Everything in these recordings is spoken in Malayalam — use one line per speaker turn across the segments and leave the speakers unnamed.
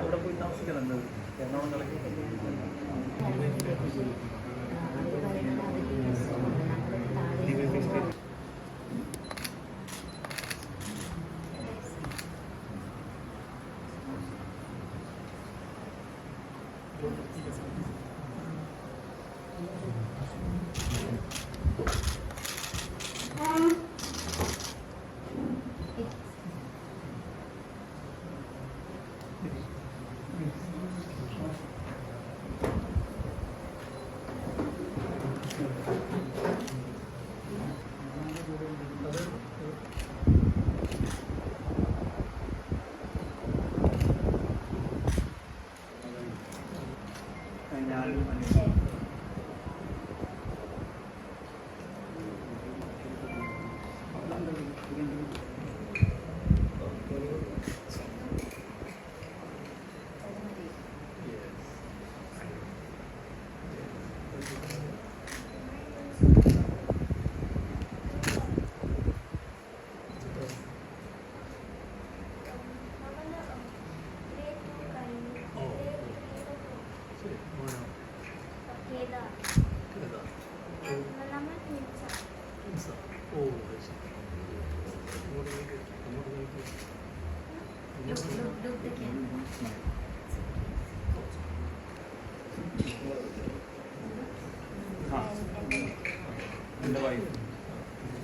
അവിടെ പോയി താമസിക്കുന്നുണ്ട് എറണാകുളം ഞാൻ husband and wife?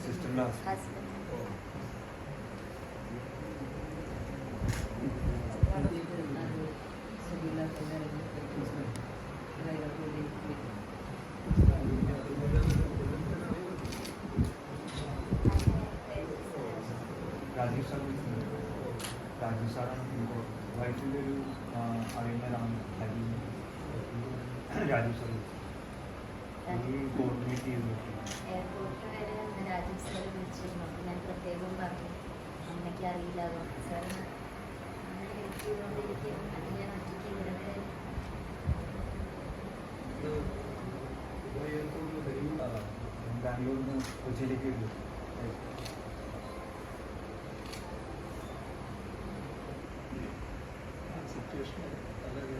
Sister last. Husband. Rajiv sir Rajiv sir wife Rajiv sir അറിയുന്നവരാണ് Hari Rajesh sir ഈ കോർഡിനേറ്റ് ചെയ്ത്
എയർപോർട്ട് വരെ ഒന്ന് രാജീവ് സാർ വിളിച്ചിരുന്നു അപ്പോൾ ഞാൻ പ്രത്യേകം പറഞ്ഞു അമ്മയ്ക്ക് അറിയില്ല അതുകൊണ്ട് സാർ അങ്ങനെ വെയിറ്റ് ചെയ്തുകൊണ്ടിരിക്കും അത് ഞാൻ ഒറ്റയ്ക്ക് ഇവിടെ വരെ
ബാംഗ്ലൂരിൽ നിന്ന് കൊച്ചിയിലേക്ക് വരും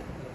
എൻ്റെ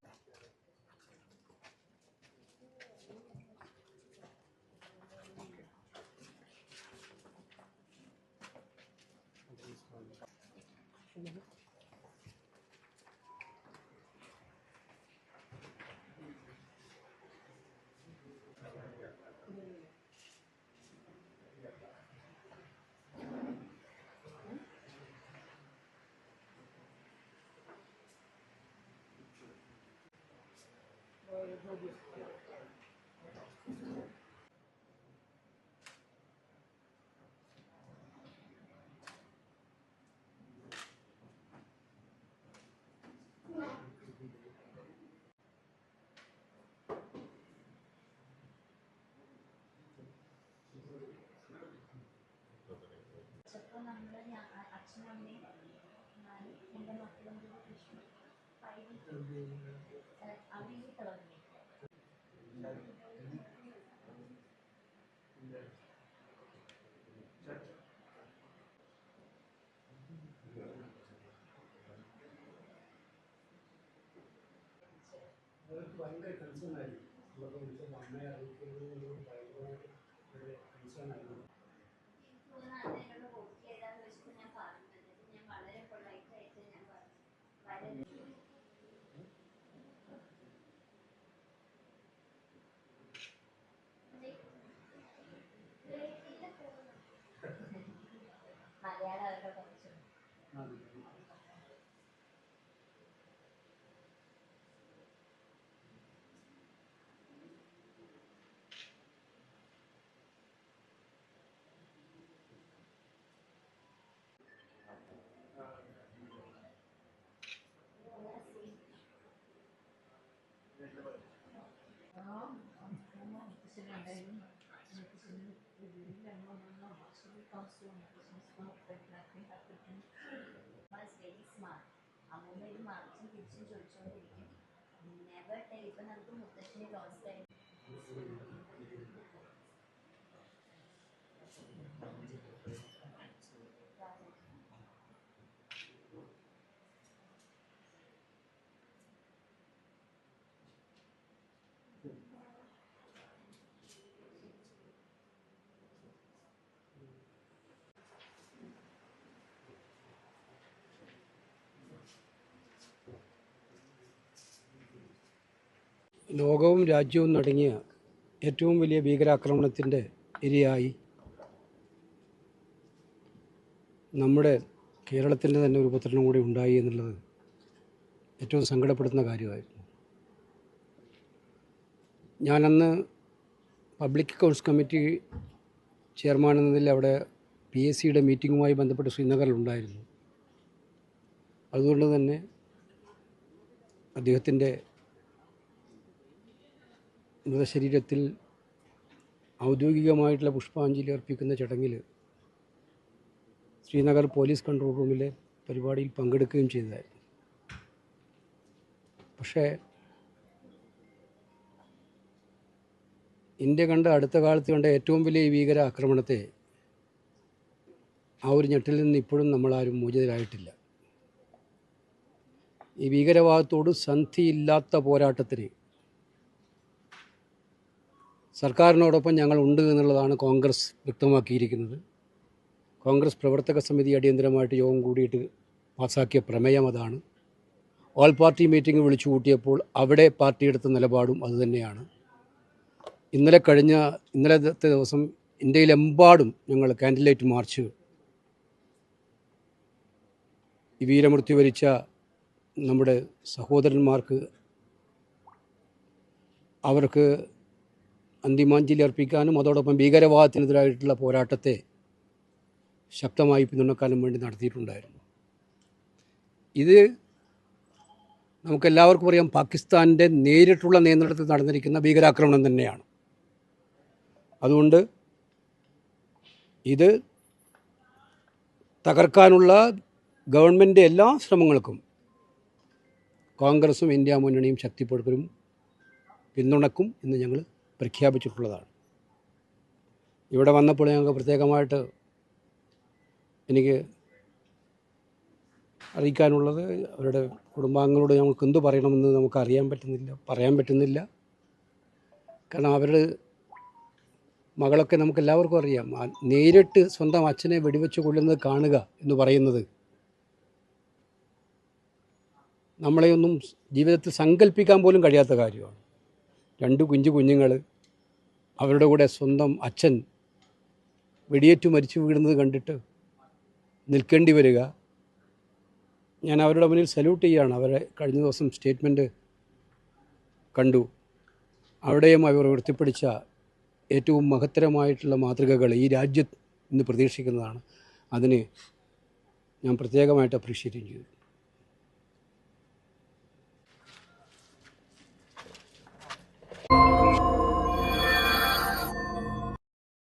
അപ്പോൾ നമ്മൾ അച്ഛനും അമ്മയും ഞാനും എന്റെ മക്കളും കൂടി തൃശ്ശൂർ പൈകിട്ട് അവർ ഈ തിളങ്ങി
ഭയങ്കര കൺസേൺ ആയിരുന്നു നമ്മളൊക്കെ വിളിച്ചപ്പോൾ അമ്മയെ അറിയിക്കുന്നത് എന്നോട് ഭയങ്കരമായിട്ട് ഒരു കൺസേൺ ആയിരുന്നു.
മലയാളം അവരുടെ ഏതാന്ന് was very smart. അമ്മൂമ്മ ഇത് മറിച്ചും തിരിച്ചും ചോദിച്ചുകൊണ്ടിരിക്കും നെവർ ടെൽ ഇപ്പൊ നമുക്ക് മുത്തശ്ശിനെ ലോസ്റ്റ് ആയി
ലോകവും രാജ്യവും നടങ്ങിയ ഏറ്റവും വലിയ ഭീകരാക്രമണത്തിന്റെ ഇരയായി നമ്മുടെ കേരളത്തിന്റെ തന്നെ ഒരു പുത്രനും കൂടി ഉണ്ടായി എന്നുള്ളത് ഏറ്റവും സങ്കടപ്പെടുത്തുന്ന കാര്യമായിരുന്നു. ഞാനന്ന് പബ്ലിക് അക്കൗണ്ട്സ് കമ്മിറ്റി ചെയർമാൻ എന്നതിൽ അവിടെ പി എസ് സിയുടെ മീറ്റിങ്ങുമായി ബന്ധപ്പെട്ട് ശ്രീനഗറിലുണ്ടായിരുന്നു. അതുകൊണ്ട് തന്നെ അദ്ദേഹത്തിന്റെ മൃതശരീരത്തിൽ ഔദ്യോഗികമായിട്ടുള്ള പുഷ്പാഞ്ജലി അർപ്പിക്കുന്ന ചടങ്ങിൽ ശ്രീനഗർ പോലീസ് കൺട്രോൾ റൂമിലെ പരിപാടിയിൽ പങ്കെടുക്കുകയും ചെയ്തതായിരുന്നു. പക്ഷേ ഇന്ത്യ കണ്ട അടുത്ത കാലത്ത് കണ്ട ഏറ്റവും വലിയ ഭീകര ആക്രമണത്തെ ആ ഒരു ഞെട്ടിൽ നിന്ന് ഇപ്പോഴും നമ്മളാരും മോചിതരായിട്ടില്ല. ഈ ഭീകരവാദത്തോട് സന്ധിയില്ലാത്ത പോരാട്ടത്തിന് സർക്കാരിനോടൊപ്പം ഞങ്ങൾ ഉണ്ട് എന്നുള്ളതാണ് കോൺഗ്രസ് വ്യക്തമാക്കിയിരിക്കുന്നത്. കോൺഗ്രസ് പ്രവർത്തക സമിതി അടിയന്തരമായിട്ട് യോഗം കൂടിയിട്ട് പാസാക്കിയ പ്രമേയം അതാണ്. ഓൾ പാർട്ടി മീറ്റിംഗ് വിളിച്ചു കൂട്ടിയപ്പോൾ അവിടെ പാർട്ടി എടുത്ത നിലപാടും അതുതന്നെയാണ് ഇന്നലെ കഴിഞ്ഞ ഇന്നലത്തെ ദിവസം ഇന്ത്യയിലെമ്പാടും ഞങ്ങൾ കാൻഡിലേറ്റ് മാർച്ച് ഈ വീരമൃത്യു വരിച്ച നമ്മുടെ സഹോദരന്മാർക്ക് അവർക്ക് അന്തിമാഞ്ജലി അർപ്പിക്കാനും അതോടൊപ്പം ഭീകരവാദത്തിനെതിരായിട്ടുള്ള പോരാട്ടത്തെ ശക്തമായി പിന്തുണക്കാനും വേണ്ടി നടത്തിയിട്ടുണ്ടായിരുന്നു. ഇത് നമുക്കെല്ലാവർക്കും അറിയാം പാകിസ്ഥാന്റെ നേരിട്ടുള്ള നിയന്ത്രണത്തിൽ നടന്നിരിക്കുന്ന ഭീകരാക്രമണം തന്നെയാണ്. അതുകൊണ്ട് ഇത് തകർക്കാനുള്ള ഗവൺമെന്റ് എല്ലാ ശ്രമങ്ങൾക്കും കോൺഗ്രസും ഇന്ത്യ മുന്നണിയും ശക്തിപ്പെടുത്തലും പിന്തുണക്കും എന്ന് ഞങ്ങൾ പ്രഖ്യാപിച്ചിട്ടുള്ളതാണ്. ഇവിടെ വന്നപ്പോൾ ഞങ്ങൾക്ക് പ്രത്യേകമായിട്ട് എനിക്ക് അറിയിക്കാനുള്ളത് അവരുടെ കുടുംബാംഗങ്ങളോട് ഞങ്ങൾക്ക് എന്ത് പറയണമെന്ന് നമുക്ക് അറിയാൻ പറ്റുന്നില്ല പറയാൻ പറ്റുന്നില്ല. കാരണം അവരുടെ മകളൊക്കെ നമുക്ക് എല്ലാവർക്കും അറിയാം നേരിട്ട് സ്വന്തം അച്ഛനെ വെടിവെച്ച് കൊള്ളുന്നത് കാണുക എന്ന് പറയുന്നത് നമ്മളെയൊന്നും ജീവിതത്തിൽ സങ്കല്പിക്കാൻ പോലും കഴിയാത്ത കാര്യമാണ്. രണ്ട് കുഞ്ഞു കുഞ്ഞുങ്ങൾ അവരുടെ കൂടെ സ്വന്തം അച്ഛൻ വെടിയേറ്റ് മരിച്ചു വീഴുന്നത് കണ്ടിട്ട് നിൽക്കേണ്ടി വരിക. ഞാൻ അവരുടെ മുന്നിൽ സല്യൂട്ട് ചെയ്യുകയാണ് അവരെ കഴിഞ്ഞ ദിവസം സ്റ്റേറ്റ്മെന്റ് കണ്ടു. അവിടെയും അവർ ഉയർത്തിപ്പിടിച്ച ഏറ്റവും മഹത്തരമായിട്ടുള്ള മാതൃകകൾ ഈ രാജ്യത്ത് ഇന്ന് പ്രതീക്ഷിക്കുന്നതാണ്. അതിന് ഞാൻ പ്രത്യേകമായിട്ട് അപ്രീഷിയേറ്റ് ചെയ്തു